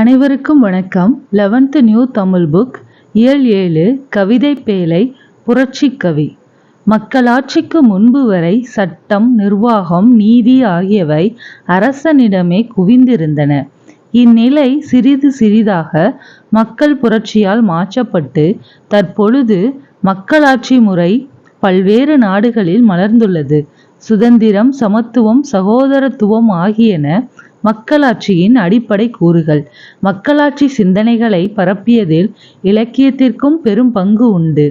அனைவருக்கும் வணக்கம். Eleventh new Tamil book இயல் ஏழு கவிதை பேலை புரட்சிக் கவி. மக்களாட்சிக்கு முன்பு வரை சட்டம் நிர்வாகம் நீதி ஆகியவை அரசனிடமே குவிந்திருந்தன. இந்நிலை சிறிது சிறிதாக மக்கள் புரட்சியால் மாற்றப்பட்டு தற்பொழுது மக்களாட்சி முறை பல்வேறு நாடுகளில் மலர்ந்துள்ளது. சுதந்திரம் சமத்துவம் சகோதரத்துவம் ஆகியன மக்களாட்சியின் அடிப்படை கூறுகள். மக்களாட்சி சிந்தனைகளை பரப்பியதில் இலக்கியத்திற்கும் பெரும் பங்கு உண்டு.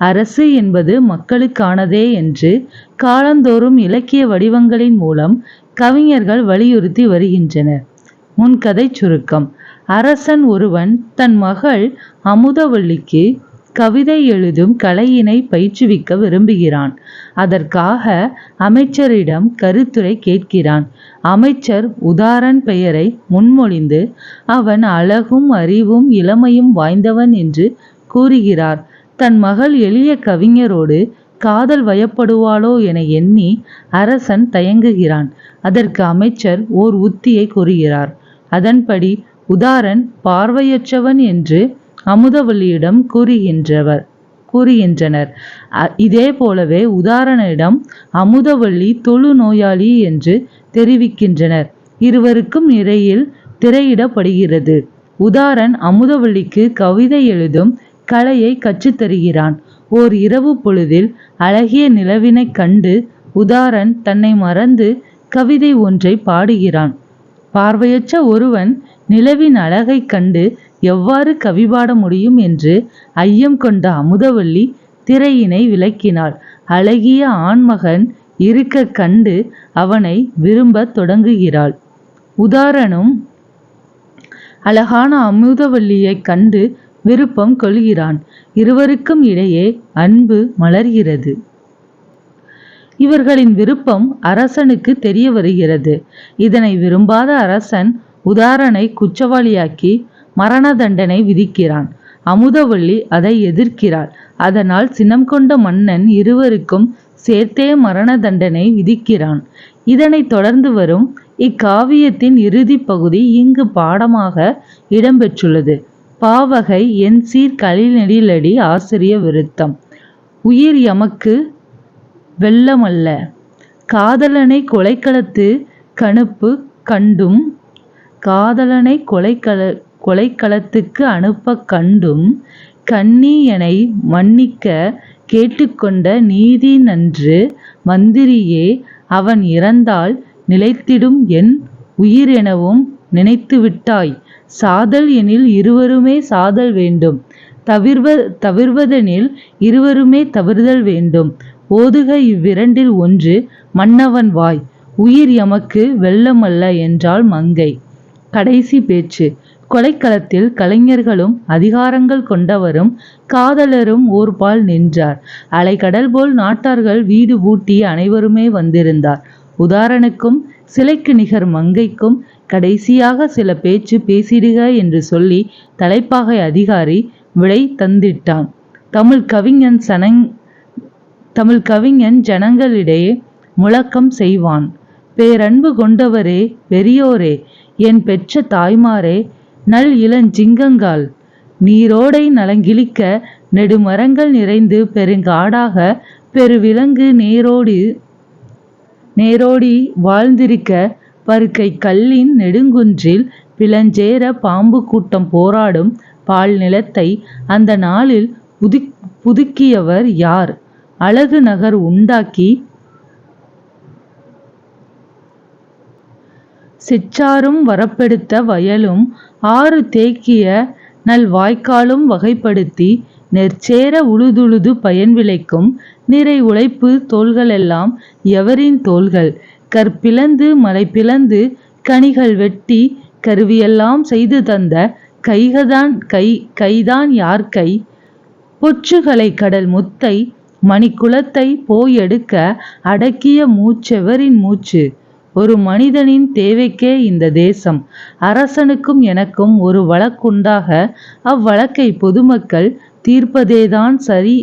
அரசு என்பது மக்களுக்கானதே என்று காலந்தோறும் இலக்கிய வடிவங்களின் மூலம் கவிஞர்கள் வலியுறுத்தி வருகின்றனர். முன்கதை சுருக்கம். அரசன் ஒருவன் தன் மகள் அமுதவள்ளிக்கு கவிதை எழுதும் கலையினை பயிற்றுவிக்க விரும்புகிறான். அதற்காக அமைச்சரிடம் கருத்துரை கேட்கிறான். அமைச்சர் உதாரன் பெயரை முன்மொழிந்து அவன் அழகும் அறிவும் இளமையும் வாய்ந்தவன் என்று கூறுகிறார். தன் மகள் எளிய கவிஞரோடு காதல் வயப்படுவாளோ என எண்ணி அரசன் தயங்குகிறான். அதற்கு அமைச்சர் ஓர் உத்தியை கூறுகிறார். அதன்படி உதாரன் பார்வையற்றவன் என்று அமுதவல்லியிடம் கூறுகின்றவர் கூறுகின்றனர். இதே போலவே உதாரணனிடம் அமுதவள்ளி தொழு நோயாளி என்று தெரிவிக்கின்றனர். இருவருக்கும் இடையில் திரையிடப்படுகிறது. உதாரன் அமுதவள்ளிக்கு கவிதை எழுதும் கலையை கற்றுத்தருகிறான். ஓர் இரவு பொழுதில் அழகிய நிலவினைக் கண்டு உதாரன் தன்னை மறந்து கவிதை ஒன்றை பாடுகிறான். பார்வையற்ற ஒருவன் நிலவின் அழகைக் கண்டு எவ்வாறு கவி பாட முடியும் என்று ஐயம் கொண்ட அமுதவள்ளி திரையினை விளக்கினாள். அழகிய ஆண்மகன் இருக்க கண்டு அவனை விரும்பத் தொடங்குகிறாள். உதாரணம் அழகான அமுதவல்லியைக் கண்டு விருப்பம் கொள்கிறான். இருவருக்கும் இடையே அன்பு மலர்கிறது. இவர்களின் விருப்பம் அரசனுக்கு தெரிய வருகிறது. இதனை விரும்பாத அரசன் உதாரனை குற்றவாளியாக்கி மரண தண்டனை விதிக்கிறான். அமுதவள்ளி அதை எதிர்க்கிறாள். அதனால் சினம் கொண்ட மன்னன் இருவருக்கும் சேர்த்தே மரண தண்டனை விதிக்கிறான். இதனை தொடர்ந்து வரும் இக்காவியத்தின் இறுதி பகுதி இங்கு பாடமாக இடம்பெற்றுள்ளது. பாவகை என் சீர் கலிநெடிலடி ஆசிரிய விருத்தம். உயிர் எமக்கு வெள்ளமல்ல. காதலனை கொலைக்களத்து கணுப்பு கண்டும் காதலனை கொலைக்கள கொலைக்களத்துக்கு அனுப்ப கண்டும் கண்ணீயனை மன்னிக்க கேட்டுக்கொண்ட நீதி நன்று மந்திரியே அவன் இறந்தால் நிலைத்திடும் என் உயிர் எனவும் நினைத்துவிட்டாய் சாதல் எனில் இருவருமே சாதல் வேண்டும். தவிர்வ தவிர்வதெனில் இருவருமே தவிர்தல் வேண்டும். ஓதுக இவ்விரண்டில் ஒன்று மன்னவன் வாய். உயிர் எமக்கு வெள்ளமல்ல என்றாள் மங்கை. கடைசி பேச்சு. கொலைக்களத்தில் கலைஞர்களும் அதிகாரங்கள் கொண்டவரும் காதலரும் ஓர்பால் நின்றார். அலைக்கடல் போல் நாட்டார்கள் வீடு பூட்டி அனைவருமே வந்திருந்தார். உதாரனுக்கும் சிலைக்கு நிகர் மங்கைக்கும் கடைசியாக சில பேச்சு பேசிடுக என்று சொல்லி தலைப்பாகை அதிகாரி விடை தந்திட்டான். தமிழ் கவிஞன் சனங் தமிழ் கவிஞன் ஜனங்களிடையே முழக்கம் செய்வான். பேரன்பு கொண்டவரே பெரியோரே என் பெற்ற தாய்மாரே நல் இளஞ்சிங்கங்கால். நீரோடை நலங்கிழிக்க நெடுமரங்கள் நிறைந்து பெருங்காடாக பெருவிலங்கு நேரோடு நேரோடி வாழ்ந்திருக்க பருக்கை கல்லின் நெடுங்குன்றில் பிளஞ்சேர பாம்பு கூட்டம் போராடும் பால் நிலத்தை அந்த நாளில் புதுக் புதுக்கியவர் யார்? அழகு நகர் உண்டாக்கி சிற்றாரும் வரப்பெடுத்த வயலும் ஆறு தேக்கிய நல் வாய்க்காலும் வகைப்படுத்தி நெற்சேர உழுதுழுது பயன் விளைக்கும் நிறை உழைப்பு தோள்களெல்லாம் எவரின் தோள்கள்? கற்பிளந்து மலை பிளந்து கனிகள் வெட்டி கருவியெல்லாம் செய்து தந்த கைகதான் கை கைதான் யார் கை? பொற்றுகளை கடல் முத்தை மணிக்குளத்தை போயெடுக்க அடக்கிய மூச்செவரின் மூச்சு? ஒரு மனிதனின் தேவைக்கே இந்த தேசம். அரசனுக்கும் எனக்கும் ஒரு வழக்குண்டாக அவ்வழக்கை பொதுமக்கள் தீர்ப்பதேதான் சரி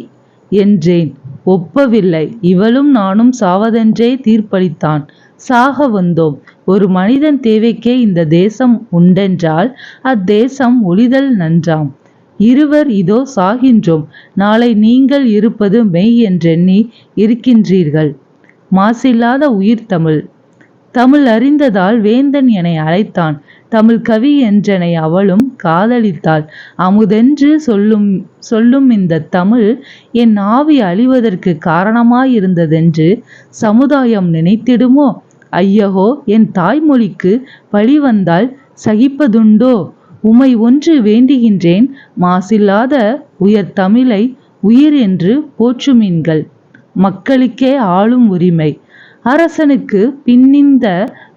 என்றேன். ஒப்பவில்லை. இவளும் நானும் சாவதென்றே தீர்ப்பளித்தான். சாக வந்தோம். ஒரு மனிதன் தேவைக்கே இந்த தேசம் உண்டென்றால் அத்தேசம் ஒளிதல் நன்றாம். இருவர் இதோ சாகின்றோம். நாளை நீங்கள் இருப்பது மெய் என்றெண்ணி இருக்கின்றீர்கள். மாசில்லாத உயிர் தமிழ். தமிழ் அறிந்ததால் வேந்தன் என அழைத்தான். தமிழ் கவி என்றனை அவளும் காதலித்தாள். அமுதென்று சொல்லும் சொல்லும் இந்த தமிழ் என் ஆவி அழிவதற்கு காரணமாயிருந்ததென்று சமுதாயம் நினைத்திடுமோ? ஐயகோ என் தாய்மொழிக்கு பழி வந்தால் சகிப்பதுண்டோ? உமை ஒன்று வேண்டுகின்றேன் மாசில்லாத உயர் தமிழை உயிர் என்று போற்றுமீன்கள். மக்களுக்கே ஆளும் உரிமை. அரசனுக்கு பின்னிந்த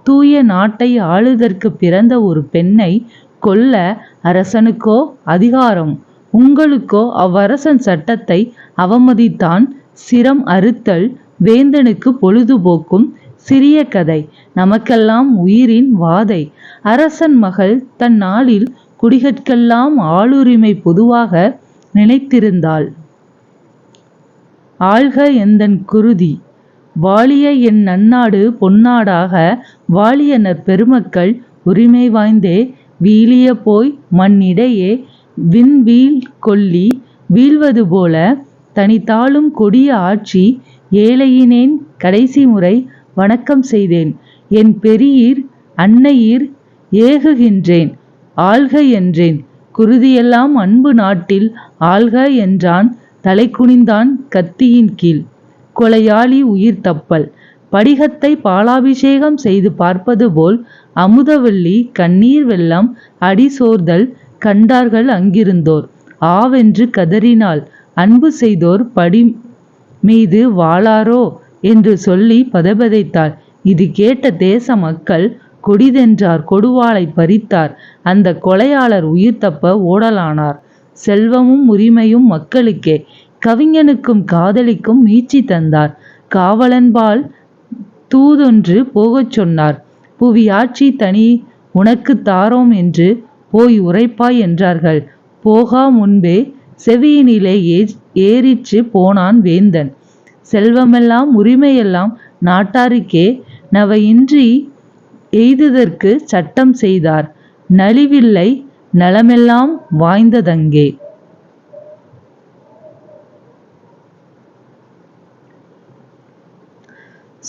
தூய நாட்டை ஆளுதற்கு பிறந்த ஒரு பெண்ணை கொல்ல அரசனுக்கோ அதிகாரம் உங்களுக்கோ அவ்வரசன் சட்டத்தை அவமதித்தான் சிரம் அறுத்தல் வேந்தனுக்கு பொழுதுபோக்கும் சிறிய கதை. நமக்கெல்லாம் உயிரின் வாதை. அரசன் மகள் தன் நாளில் குடிகற்கெல்லாம் ஆளுரிமை பொதுவாக நினைத்திருந்தாள். ஆள்க எந்தன் குருதி. வாழிய என் நன்னாடு பொன்னாடாக வாழியனர் பெருமக்கள் உரிமை வாய்ந்தே வீழிய போய் மண்ணிடையே விண்வீழ் கொல்லி வீழ்வது போல தனித்தாளும் கொடிய ஆட்சி ஏழையினேன் கடைசி முறை வணக்கம் செய்தேன். என் பெரியீர் அன்னையீர் ஏகுகின்றேன் ஆள்க என்றேன். குருதியெல்லாம் அன்பு நாட்டில் ஆள்க என்றான் தலை குனிந்தான் கத்தியின் கீழ். கொலையாளி உயிர் தப்பல். படிகத்தை பாலாபிஷேகம் செய்து பார்ப்பது போல் அமுதவல்லி கண்ணீர் வெள்ளம் அடி சோர்தல் கண்டார்கள் அங்கிருந்தோர். ஆவென்று கதறினாள் அன்பு செய்தோர் படி மீது வாளாரோ என்று சொல்லி பதபதைத்தாள் இது கேட்ட தேச மக்கள் கொடிதென்றார் கொடுவாளை பறித்தார். அந்த கொலையாளர் உயிர் தப்ப ஓடலானார். செல்வமும் உரிமையும் மக்களுக்கே. கவிஞனுக்கும் காதலிக்கும் மீட்சி தந்தார். காவலன்பால் தூதொன்று போகச் சொன்னார். புவியாட்சி தனி உனக்கு தாரோம் என்று போய் உரைப்பாய் என்றார்கள். போகா முன்பே செவியினிலே ஏறிற்று போனான் வேந்தன். செல்வமெல்லாம் உரிமையெல்லாம் நாட்டாருக்கே நவையின்றி எய்துதற்கு சட்டம் செய்தார். நலிவில்லை நலமெல்லாம் வாய்ந்ததங்கே.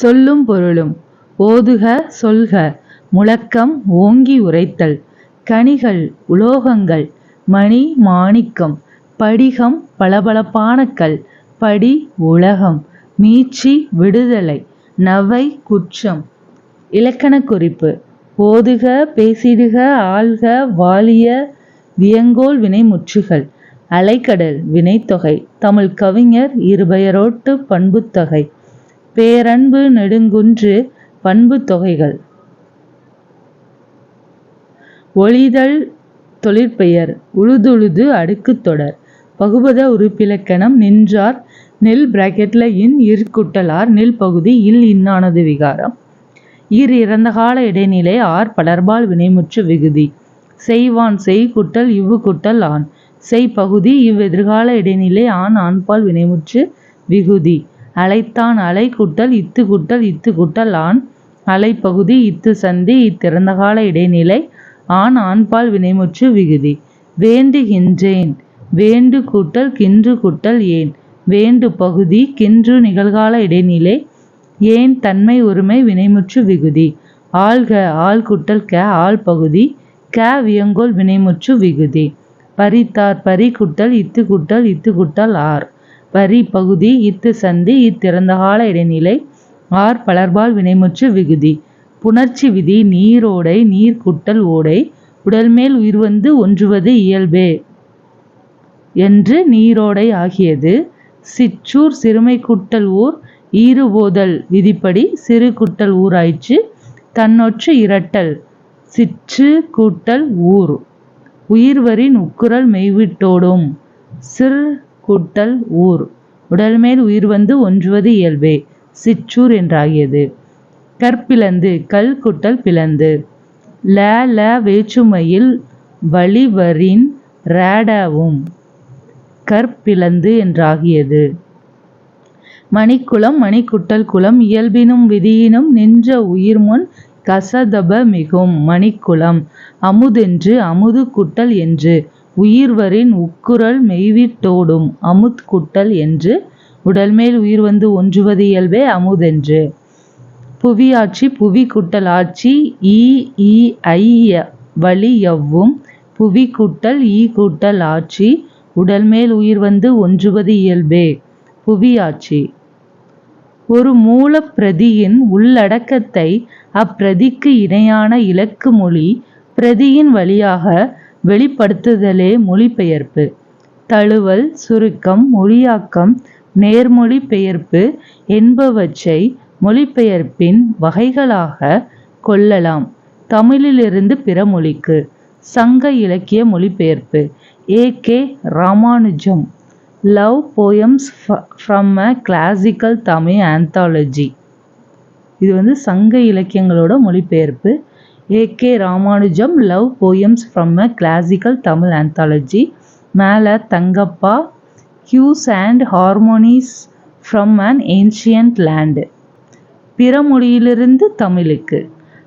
சொல்லும் பொருளும். ஓதுக சொல்க. முழக்கம் ஓங்கி உரைத்தல். கனிகள் உலோகங்கள். மணி மாணிக்கம். படிகம் பளபளப்பான கல். படி உலகம். மீட்சி விடுதலை. நவை குற்றம். இலக்கண குறிப்பு. ஓதுக பேசிடுக ஆள்க வாலிய வியங்கோல் வினைமுற்றுகள் அலைக்கடல் வினைத்தொகை. தமிழ் கவிஞர் இருபெயரோட்டு பண்புத்தொகை. பேரன்பு நெடுங்குன்று பண்பு தொகைகள். ஒளிதல் தொழிற்பெயர் உழுதுழுது அடுக்குத் தொடர் பகுபத உறுப்பிலக்கணம் நின்றார் நெல் பிராக்கெட்ல இன் இருக்குட்டலார் நெல் பகுதி இல் இன்னானது விகாரம். இர் இறந்த கால இடைநிலை ஆர் பலர்பால் வினைமுற்று விகுதி. செய்வான் செய் குட்டல் இவ்வு குட்டல் ஆண் செய் பகுதி இவ் எதிர்கால இடைநிலை ஆண் ஆண்பால் வினைமுற்று விகுதி. அலைத்தான் அலை குட்டல் இத்து குட்டல் இத்து குட்டல் ஆண். அலைப்பகுதி இத்து சந்தி இத்திறந்தகால இடைநிலை ஆண் ஆண்பால் வினைமுற்று விகுதி. வேண்டுகின்றேன் வேண்டு கூட்டல் கின்று குட்டல் ஏன். வேண்டு பகுதி கின்று நிகழ்கால இடைநிலை ஏன் தன்மை ஒருமை வினைமுற்று விகுதி. ஆள்க ஆள் குட்டல் க ஆள் பகுதி க வியங்கோல் வினைமுற்று விகுதி. பரித்தார் பரி குட்டல் இத்து குட்டல் இத்து குட்டல் ஆர். வரி பகுதி இத்து சந்தி இத்திறந்தகால இடைநிலை ஆர் பலர்பால் வினைமுற்று விகுதி. புணர்ச்சி விதி நீரோடை நீர்க்குட்டல் ஓடை உடல்மேல் உயிர் வந்து ஒன்றுவது இயல்பே. என்று நீரோடை ஆகியது சிற்றூர் சிறுமை குட்டல் ஊர் ஈறுபோதல் விதிப்படி சிறு குட்டல் ஊராயிற்று தன்னொற்று இரட்டல் சிற்று கூட்டல் ஊர். உயிர்வரின் உக்குரல் மெய்விட்டோடும் சிறு குட்டல் ஊர். உடல்மேல் உயிர் வந்து ஒன்றுவது இயல்பே. சிற்றூர் என்றாகியது. கற்பிளந்து கல் குட்டல் பிளந்து. ல ல வேற்றுமையில் வழிவரின் ரேடாவும் கற்பிளந்து என்றாகியது. மணிக்குளம் மணிக்குட்டல் குளம் இயல்பினும் விதியினும் நின்ற உயிர்முன் கசதப மிகும் மணிக்குலம் அமுதென்று அமுது குட்டல் என்று. உயிர்வரின் உக்குரல் மெய்விட்டோடும் அமுத் குட்டல் என்று உடல்மேல் உயிர் வந்து ஒன்றுவது இயல்பே அமுதென்று. புவியாட்சி புவி குட்டல் ஆட்சி ஈ ஈ ஐ வழி எவ்வும் புவி கூட்டல் ஈ கூட்டல் ஆட்சி உடல்மேல் உயிர் வந்து ஒன்றுவது இயல்பே. புவியாட்சி. ஒரு மூலப்பிரதியின் உள்ளடக்கத்தை அப்பிரதிக்கு இணையான இலக்கு மொழி பிரதியின் வழியாக வெளிப்படுத்துதலே மொழிபெயர்ப்பு. தழுவல் சுருக்கம் மொழியாக்கம் நேர்மொழி பெயர்ப்பு என்பவற்றை மொழிபெயர்ப்பின் வகைகளாக கொள்ளலாம். தமிழிலிருந்து பிற மொழிக்கு. சங்க இலக்கிய மொழிபெயர்ப்பு. A. K. Ramanujan. Love poems from a classical Tamil anthology இது வந்து சங்க இலக்கியங்களோட மொழிபெயர்ப்பு. A K Ramanujan love poems from a classical Tamil anthology மேலே Thangappa hues and harmonies from an ancient land பிற மொழியிலிருந்து தமிழுக்கு.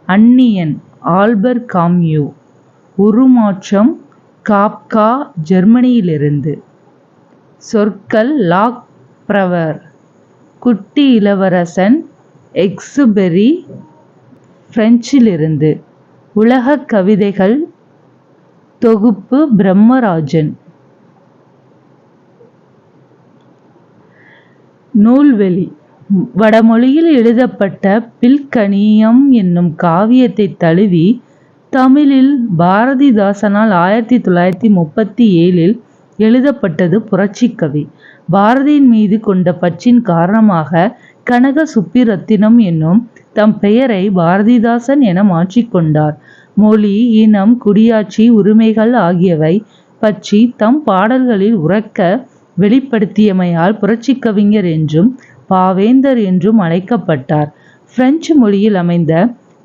அன்னியன் ஆல்பர் காம்யூ. உருமாற்றம் காப்கா ஜெர்மனியிலிருந்து. சொற்கள் லாக் பிரவர். குட்டி இளவரசன் எக்ஸுபெரி பிரெஞ்சிலிருந்து. உலகக் கவிதைகள் தொகுப்பு பிரம்மராஜன். நூல்வெளி. வடமொழியில் எழுதப்பட்ட பில்கணியம் என்னும் காவியத்தை தழுவி தமிழில் பாரதிதாசனால் ஆயிரத்தி தொள்ளாயிரத்தி முப்பத்தி ஏழில் எழுதப்பட்டது புரட்சிக்கவி பாரதியின் மீது கொண்ட பற்றின் காரணமாக கனக சுப்பிரத்தினம் என்னும் தம் பெயரை பாரதிதாசன் என மாற்றிக்கொண்டார் மொழி இனம் குடியாட்சி உரிமைகள் ஆகியவை பற்றி தம் பாடல்களில் உறக்க வெளிப்படுத்தியமையால் புரட்சிக்கவிஞர் என்றும் பாவேந்தர் என்றும் அழைக்கப்பட்டார். பிரெஞ்சு மொழியில் அமைந்த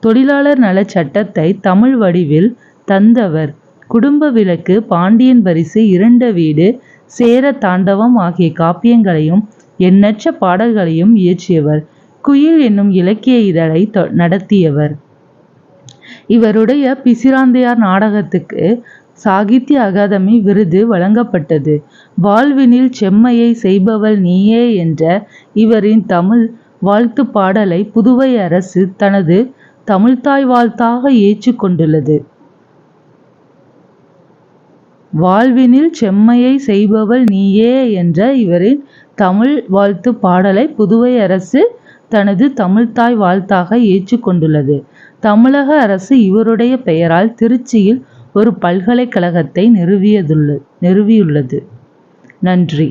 தொழிலாளர் நலச் சட்டத்தை தமிழ் வடிவில் தந்தவர். குடும்ப விளக்கு பாண்டியன் பரிசு இரண்ட வீடு சேர தாண்டவம் ஆகிய காப்பியங்களையும் எண்ணற்ற பாடல்களையும் இயற்றியவர். குயில் என்னும் இலக்கிய இதழை நடத்தியவர். இவருடைய பிசிராந்தையார் நாடகத்துக்கு சாகித்ய அகாதமி விருது வழங்கப்பட்டது. வாழ்வினில் செம்மையை செய்பவள் நீயே என்ற இவரின் தமிழ் வாழ்த்து பாடலை புதுவை அரசு தனது தமிழ்த்தாய் வாழ்த்தாக ஏற்றுக்கொண்டுள்ளது வாழ்வினில் செம்மையை செய்பவள் நீயே என்ற இவரின் தமிழ் வாழ்த்து பாடலை புதுவை அரசு தனது தமிழ்த்தாய் வாழ்த்தாக ஏற்றுக்கொண்டுள்ளது. தமிழக அரசு இவருடைய பெயரால் திருச்சியில் ஒரு பல்கலைக்கழகத்தை நிறுவியதுள்ள நிறுவியுள்ளது. நன்றி.